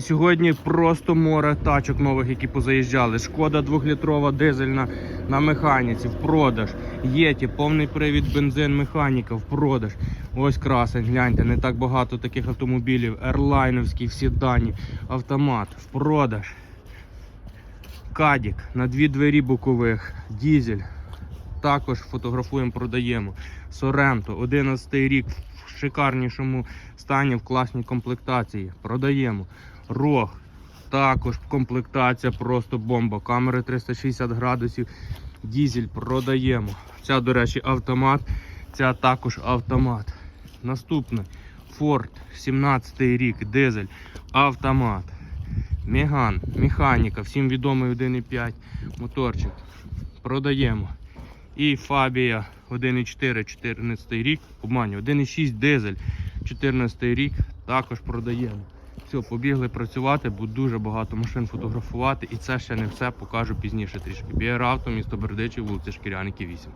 Сьогодні просто море тачок нових, які позаїжджали. Шкода 2-літрова дизельна на механіці в продаж. Єті, повний привід бензин механіка в продаж. Ось красень, гляньте, не так багато таких автомобілів. Ерлайновські, всі дані, автомат в продаж. Кадік на дві двері бокових, дізель. Також фотографуємо, продаємо. Соренто, 11 рік в шикарнішому стані, в класній комплектації. Продаємо. Рог. Також комплектація просто бомба. Камери 360 градусів. Дізель продаємо. Ця, до речі, автомат. Ця також автомат. Наступний Ford, 17 рік, дизель, автомат. Меган, механіка, всім відомий 1,5 моторчик. Продаємо. І Фабія 1,4, 14 рік, обманю, 1,6 дизель, 14 рік, також продаємо. Все, побігли працювати, бо дуже багато машин фотографувати, і це ще не все покажу пізніше трішки. Біаравто, місто Бердичів, вулиця Шкіряники 8.